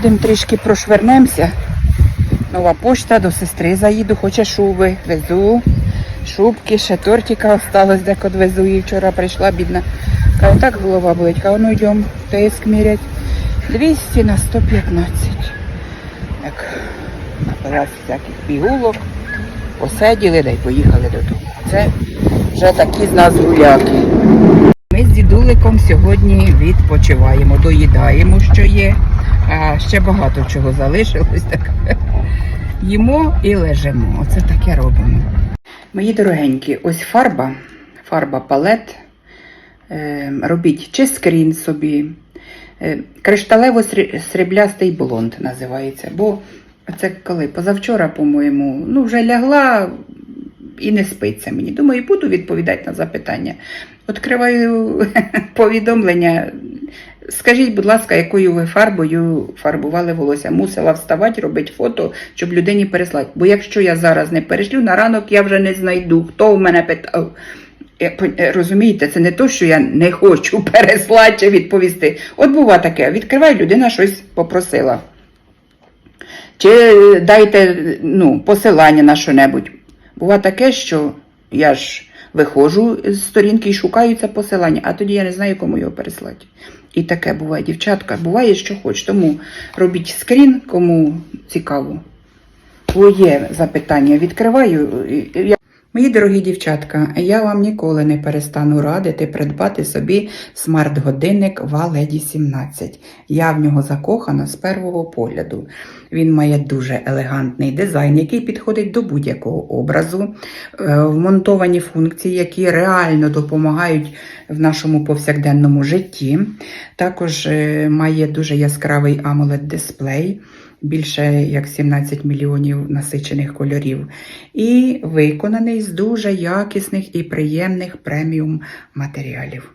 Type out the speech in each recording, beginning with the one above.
Поїдемо трішки прошвернемося. Нова пошта до сестри заїду, хоче шуби, везу. Шубки, ще тортика осталось, де кот везу. І вчора прийшла бідна. Каже, так голова болить. Каже, ну йдемо, тиск мірять. 200 на 115. Так, напилась всяких пігулок, посиділи, да й поїхали додому. Це вже такі з нас гуляки. Ми з дідуликом сьогодні відпочиваємо, доїдаємо, що є, а ще багато чого залишилось. Так. Їмо і лежимо. Оце таке робимо. Мої дорогенькі, ось фарба, фарба палет. Е, робіть чи скрін собі. Е, Кришталево-сріблястий блонд називається. Бо це коли позавчора, по-моєму, ну вже лягла і не спиться мені. Думаю, буду відповідати на запитання. Відкриваю повідомлення. Скажіть, будь ласка, якою ви фарбою фарбували волосся? Мусила вставати, робити фото, щоб людині переслати. Бо якщо я зараз не перешлю, на ранок я вже не знайду. Хто в мене питав? Е, е, Розумієте, це не то, що я не хочу переслати чи відповісти. От бува таке, відкривай, людина щось попросила. Чи дайте ну, посилання на що-небудь. Бува таке, що я ж виходжу з сторінки і шукаю це посилання, а тоді я не знаю, кому його переслати. І таке буває, дівчатка, буває, що хоч. Тому робіть скрін, кому цікаво. Твоє запитання відкриваю. Мої дорогі дівчатка, я вам ніколи не перестану радити придбати собі смарт-годинник Валеді 17. Я в нього закохана з першого погляду. Він має дуже елегантний дизайн, який підходить до будь-якого образу, е, вмонтовані функції, які реально допомагають в нашому повсякденному житті. Також е, має дуже яскравий amoled дисплей більше як 17 мільйонів насичених кольорів, і виконаний з дуже якісних і приємних преміум матеріалів.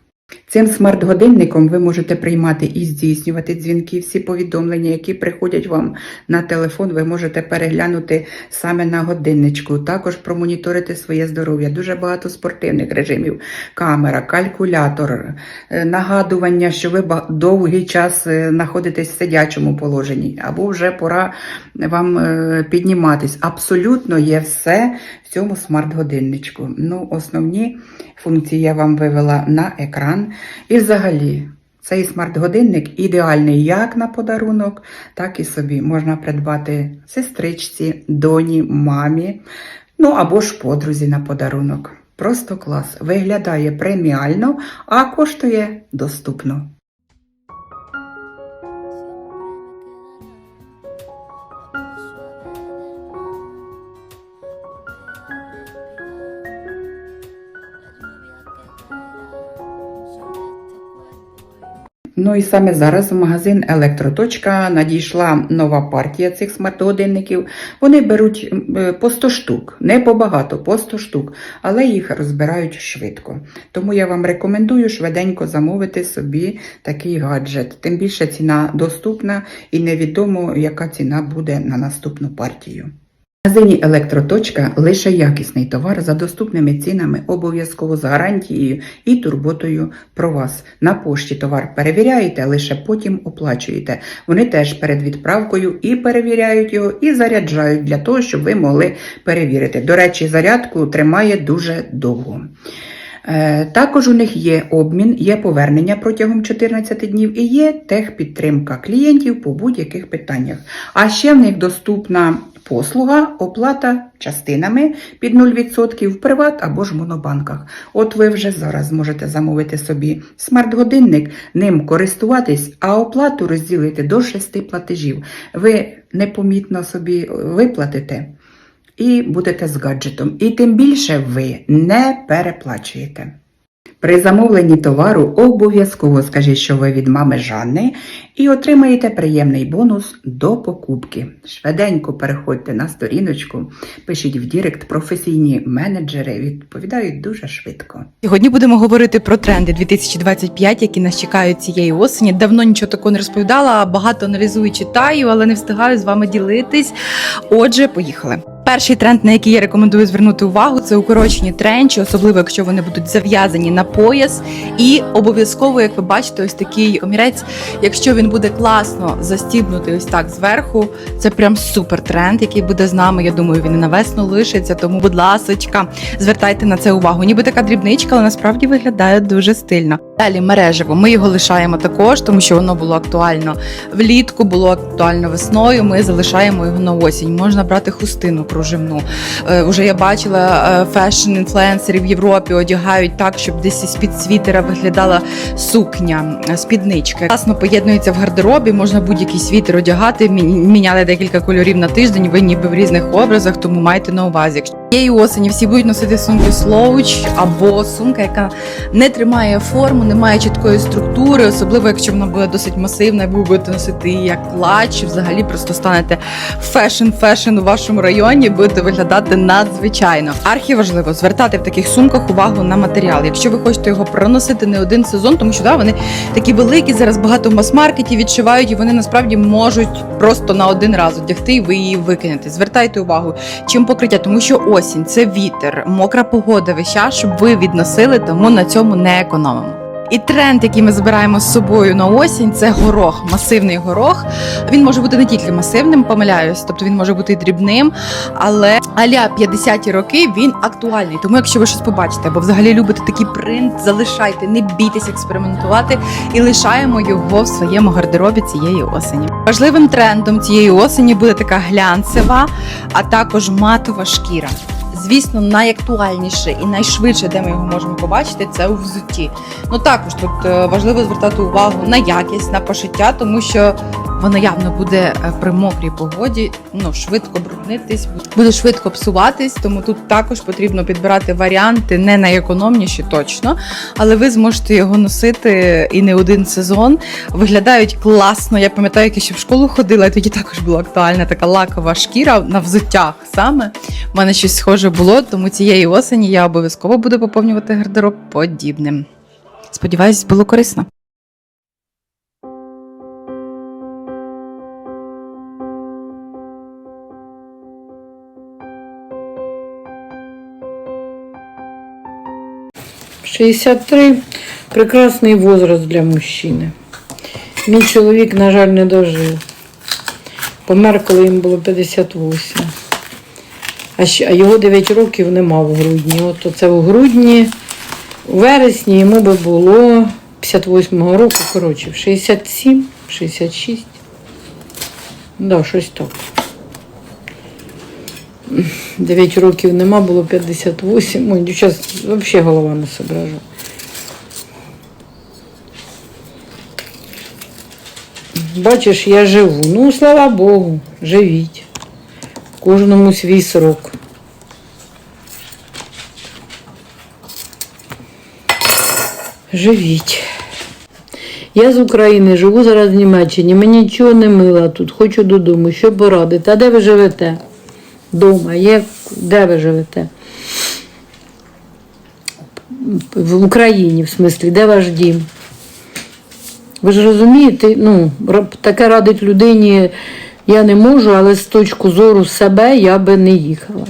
Цим смарт-годинником ви можете приймати і здійснювати дзвінки, всі повідомлення, які приходять вам на телефон, ви можете переглянути саме на годинничку, також промоніторити своє здоров'я. Дуже багато спортивних режимів, камера, калькулятор, е, нагадування, що ви довгий час е, знаходитесь в сидячому положенні, або вже пора вам е, підніматись. Абсолютно є все в цьому смарт-годинничку. Ну, основні функції я вам вивела на екран. І взагалі, цей смарт-годинник ідеальний як на подарунок, так і собі. Можна придбати сестричці, доні, мамі, ну або ж подрузі на подарунок. Просто клас. Виглядає преміально, а коштує доступно. Ну і саме зараз в магазин Електроточка надійшла нова партія цих смарт-годинників. Вони беруть е, по 100 штук, не побагато, по 100 штук, але їх розбирають швидко. Тому я вам рекомендую швиденько замовити собі такий гаджет. Тим більше ціна доступна і невідомо, яка ціна буде на наступну партію. Магазині Електроточка лише якісний товар за доступними цінами, обов'язково з гарантією і турботою про вас. На пошті товар перевіряєте, лише потім оплачуєте. Вони теж перед відправкою і перевіряють його, і заряджають для того, щоб ви могли перевірити. До речі, зарядку тримає дуже довго. Е, Також у них є обмін, є повернення протягом 14 днів і є техпідтримка клієнтів по будь-яких питаннях. А ще в них доступна послуга оплата частинами під 0% в приват або ж монобанках. От ви вже зараз зможете замовити собі смарт-годинник, ним користуватись, а оплату розділити до 6 платежів. Ви непомітно собі виплатите і будете з гаджетом. І тим більше ви не переплачуєте. При замовленні товару обов'язково скажіть, що ви від мами Жанни, і отримаєте приємний бонус до покупки. Швиденько переходьте на сторіночку, пишіть в Дірект, професійні менеджери відповідають дуже швидко. Сьогодні будемо говорити про тренди 2025, які нас чекають цієї осені. Давно нічого такого не розповідала, багато аналізую, читаю, але не встигаю з вами ділитись. Отже, поїхали. Перший тренд, на який я рекомендую звернути увагу, це укорочені тренчі, особливо якщо вони будуть зав'язані на пояс. І обов'язково, як ви бачите, ось такий комірець, якщо він Він буде класно застібнутий ось так зверху. Це прям супер тренд, який буде з нами. Я думаю, він і на весну лишиться. Тому, будь ласочка, звертайте на це увагу. Ніби така дрібничка, але насправді виглядає дуже стильно. Далі мережево. Ми його лишаємо також, тому що воно було актуально влітку, було актуально весною. Ми залишаємо його на осінь. Можна брати хустину кружевну. Е, Уже я бачила е, фешн-інфлюенсерів в Європі одягають так, щоб десь із під світера виглядала сукня, е, спідничка. Класно поєднується в гардеробі, можна будь-який світер одягати. Мі- Міняли декілька кольорів на тиждень. Ви ніби в різних образах, тому майте на увазі. Цієї осені всі будуть носити сумки слоуч або сумка, яка не тримає форму, не має чіткої структури, особливо якщо вона буде досить масивна, і ви будете носити її як клач, взагалі просто станете фешн-фешн у вашому районі, будете виглядати надзвичайно. Архіважливо звертати в таких сумках увагу на матеріал. Якщо ви хочете його проносити не один сезон, тому що да, вони такі великі, зараз багато в мас-маркеті відшивають, і вони насправді можуть просто на один раз одягти, і ви її викинете. Звертайте увагу, чим покриття, тому що осінь це вітер, мокра погода весь час, щоб ви відносили, тому на цьому не економимо. І тренд, який ми збираємо з собою на осінь, це горох, масивний горох. Він може бути не тільки масивним, помиляюсь, тобто він може бути і дрібним, але аля 50-ті роки він актуальний. Тому, якщо ви щось побачите, або взагалі любите такий принт, залишайте, не бійтесь експериментувати і лишаємо його в своєму гардеробі цієї осені. Важливим трендом цієї осені буде така глянцева, а також матова шкіра. Звісно, найактуальніше і найшвидше, де ми його можемо побачити, це у взутті. Ну також тут е, важливо звертати увагу на якість, на пошиття, тому що воно явно буде е, при мокрій погоді ну, швидко бруднитись, буде швидко псуватись, тому тут також потрібно підбирати варіанти не найекономніші точно, але ви зможете його носити і не один сезон. Виглядають класно. Я пам'ятаю, як я ще в школу ходила, і тоді також була актуальна така лакова шкіра на взуттях саме. У мене щось схоже було, тому цієї осені я обов'язково буду поповнювати гардероб подібним. Сподіваюсь, було корисно. — 63 – прекрасний возраст для мужчини. Мій чоловік, на жаль, не дожив. Помер, коли йому було 58. А, його 9 років нема в грудні. От оце в грудні, у вересні йому би було 58-го року, коротше, 67, 66. Да, щось так. 9 років нема, було 58. Ой, дівчат, взагалі голова не соображає. Бачиш, я живу. Ну, слава Богу, живіть. Кожному свій срок. Живіть. Я з України, живу зараз в Німеччині. Мені нічого не мила тут, хочу додому. Що порадити? А де ви живете? Дома. Є, де ви живете? В Україні, в смислі, де ваш дім? Ви ж розумієте, ну, таке радить людині я не можу, але з точки зору себе я би не їхала.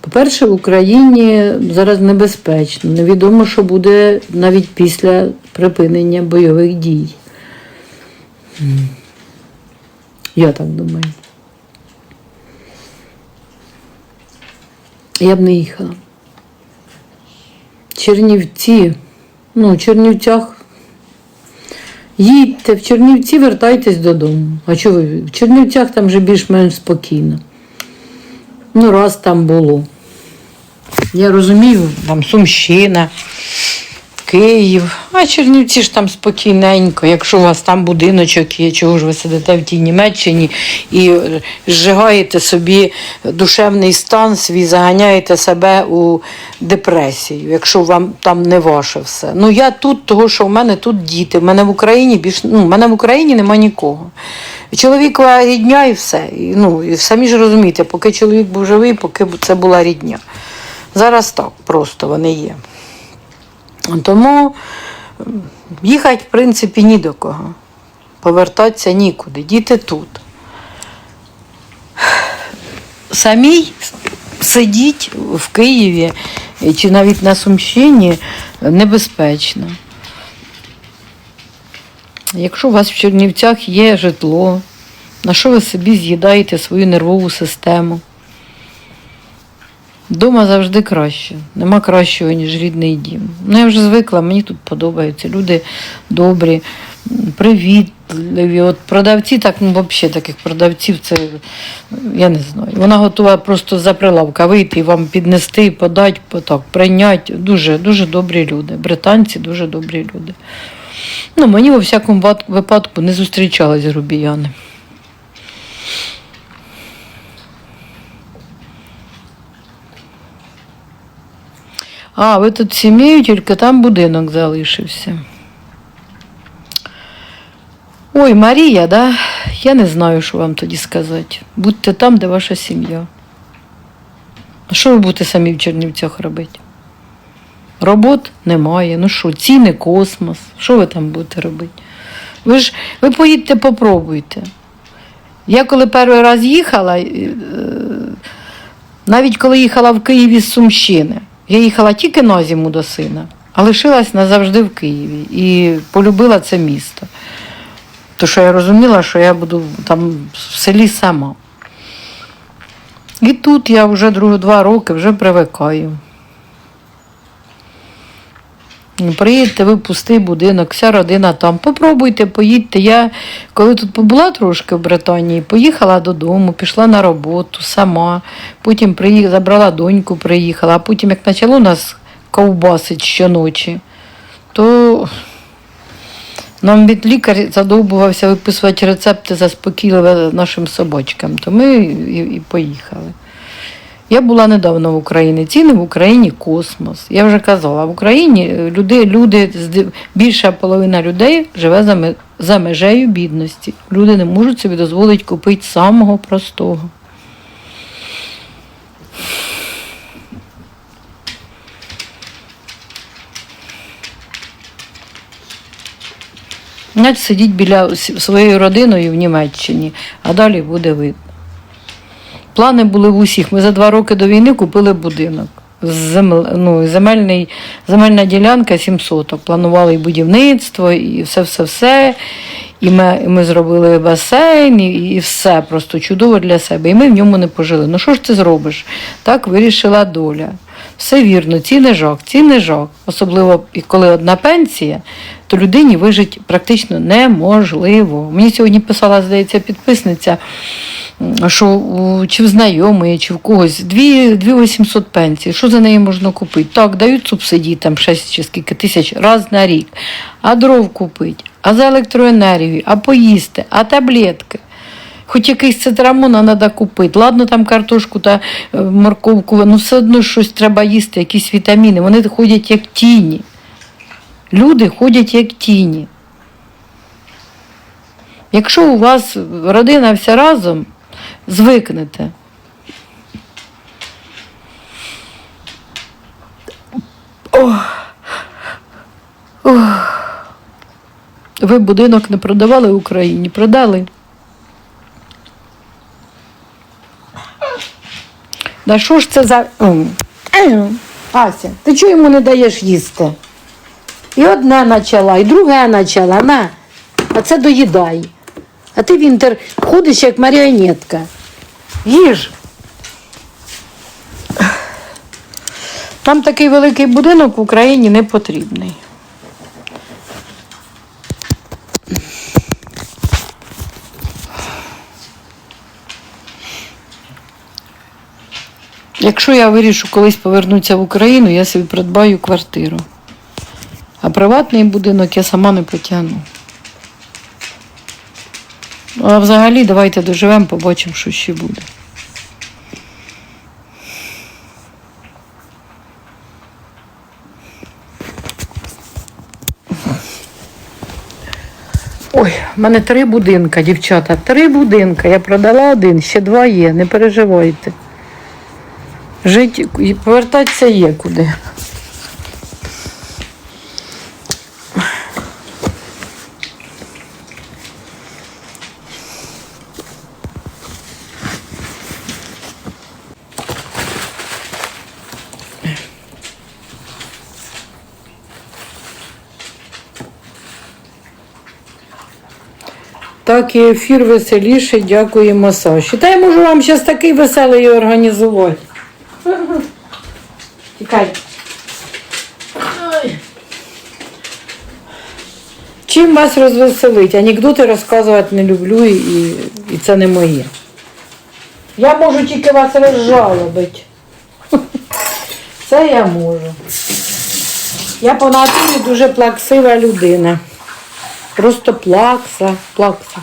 По-перше, в Україні зараз небезпечно. Невідомо, що буде навіть після припинення бойових дій. Я так думаю. Я б не їхала. Чернівці. Ну, в Чернівцях. Їдьте, в Чернівці вертайтесь додому. А що ви? В Чернівцях там вже більш-менш спокійно. Ну, раз там було. Я розумію, там Сумщина, Київ, а Чернівці ж там спокійненько. Якщо у вас там будиночок є, чого ж ви сидите в тій Німеччині і зжигаєте собі душевний стан свій, заганяєте себе у депресію, якщо вам там не ваше все. Ну я тут, того що в мене тут діти. В мене в Україні більш ну, в мене в Україні нема нікого. Чоловікова рідня і все. І, ну, і самі ж розумієте, поки чоловік був живий, поки це була рідня. Зараз так просто вони є. Тому їхати, в принципі, ні до кого. Повертатися нікуди. Діти тут. Самій сидіть в Києві чи навіть на Сумщині небезпечно. Якщо у вас в Чернівцях є житло, на що ви собі з'їдаєте свою нервову систему? Дома завжди краще. Нема кращого, ніж рідний дім. Ну, я вже звикла, мені тут подобається. Люди добрі, привітливі. От продавці, так, ну, взагалі таких продавців, це я не знаю. Вона готова просто за прилавка вийти вам піднести, подати, так, прийняти. Дуже, дуже добрі люди. Британці дуже добрі люди. Ну, мені во всякому випадку не зустрічались грубіяни. А, ви тут сім'єю, тільки там будинок залишився. Ой, Марія, да? Я не знаю, що вам тоді сказати. Будьте там, де ваша сім'я. А що ви будете самі в Чернівцях робити? Робот немає. Ну що, ціни космос. Що ви там будете робити? Ви ж ви поїдьте, попробуйте. Я коли перший раз їхала, е, навіть коли їхала в Києві з Сумщини, я їхала тільки на зиму до сина, а лишилась назавжди в Києві і полюбила це місто. То що я розуміла, що я буду там в селі сама. І тут я вже два роки вже привикаю. Приїдьте, ви пустий будинок, вся родина там. Попробуйте, поїдьте. Я коли тут побула трошки в Британії, поїхала додому, пішла на роботу сама. Потім приїх... забрала доньку, приїхала, а потім, як почало нас ковбасить щоночі, то нам від лікар задовбувався виписувати рецепти заспокійливе нашим собачкам, то ми і поїхали. Я була недавно в Україні. Ціни в Україні космос. Я вже казала, в Україні люди, люди більша половина людей живе за, за межею бідності. Люди не можуть собі дозволити купити самого простого. Навіть сидіть біля своєю родиною в Німеччині, а далі буде видно. Плани були в усіх. Ми за два роки до війни купили будинок. Земл, ну, земельний, земельна ділянка 700. Планували і будівництво, і все-все-все. І ми, і ми зробили басейн, і, і все просто чудово для себе. І ми в ньому не пожили. Ну що ж ти зробиш? Так вирішила доля. Все вірно, ціни жах, ціни жах. Особливо коли одна пенсія, то людині вижити практично неможливо. Мені сьогодні писала, здається, підписниця що чи в знайомої, чи в когось 2, 800 пенсій. Що за неї можна купити? Так, дають субсидії там 6 чи скільки тисяч раз на рік. А дров купити, а за електроенергію, а поїсти, а таблетки. Хоч якийсь цитрамона треба купити. Ладно, там картошку та е, морковку, ну все одно щось треба їсти, якісь вітаміни. Вони ходять як тіні. Люди ходять як тіні. Якщо у вас родина вся разом, звикнете. Ох. Ох. Ви будинок не продавали в Україні? Продали. Да що ж це за. Е, Ася, ти чого йому не даєш їсти? І одне почала, і друге почала. На, а це доїдай. А ти в інтер ходиш як маріонетка. Їж. Там такий великий будинок в Україні не потрібний. Якщо я вирішу колись повернутися в Україну, я собі придбаю квартиру. А приватний будинок я сама не потягну. А взагалі давайте доживемо, побачимо, що ще буде. Ой, в мене три будинка, дівчата. Три будинка. Я продала один, ще два є, не переживайте. Жить і повертатися є куди. Так і ефір веселіший. дякуємо Саші. Та я можу вам зараз такий веселий організувати. Тікай. Чим вас розвеселить? Анекдоти розказувати не люблю і, і це не моє. Я можу тільки вас розжалобити. Це я можу. Я по натурі дуже плаксива людина. Просто плакса, плакса.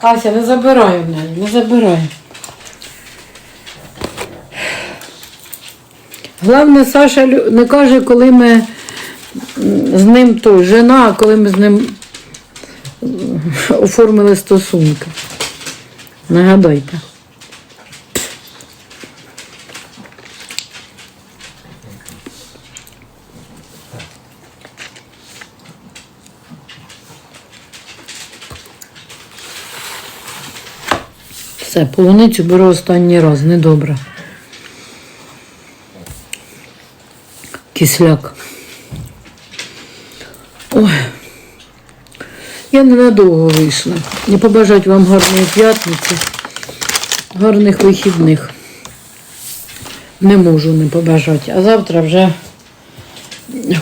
Ася, не забирай в неї, не забирай. Головне, Саша не каже, коли ми з ним то, жена, коли ми з ним оформили стосунки. Нагадайте. Все, полуницю беру останній раз, недобре. Кисляк. Ой. Я ненадовго вийшла. Не побажати вам гарної п'ятниці, гарних вихідних. Не можу не побажати. А завтра вже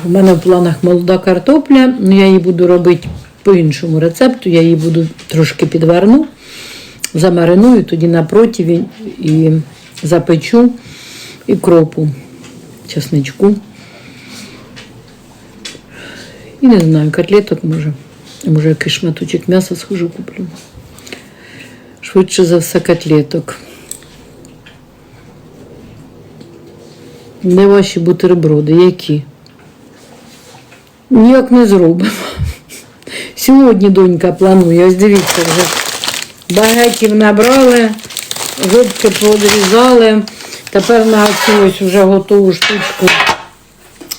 у мене в планах молода картопля. Ну, я її буду робити по іншому рецепту. Я її буду трошки підверну, замариную, тоді на противень і запечу і кропу, чесничку. І не знаю, котлеток може. Може, якийсь шматочок м'яса схожу куплю. Швидше за все котлеток. Де ваші бутерброди? Які? Ніяк не зробимо. Сьогодні донька планує, ось дивіться вже. Багетів набрали, губки подрізали. Тепер на ось вже готову штучку.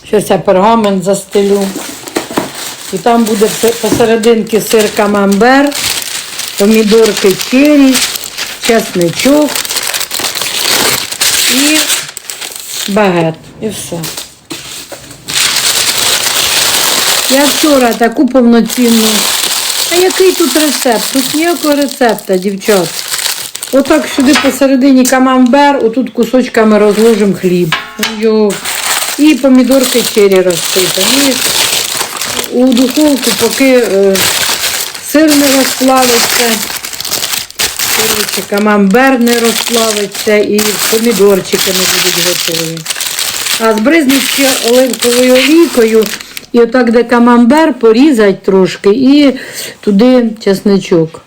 Щось я пергамент застелю. І там буде посерединки сир камамбер, помідорки черрі, чесничок і багет. І все. Я вчора таку повноцінну. А який тут рецепт? Тут ніякого рецепта, дівчат. Отак сюди посередині камамбер, отут кусочками розложимо хліб. І помідорки черрі розсипаємо. І у духовку, поки е, сир не розплавиться, камамбер не розплавиться і помідорчики не будуть готові. А збризнуть ще оливковою олійкою і отак, де камамбер, порізать трошки і туди чесничок.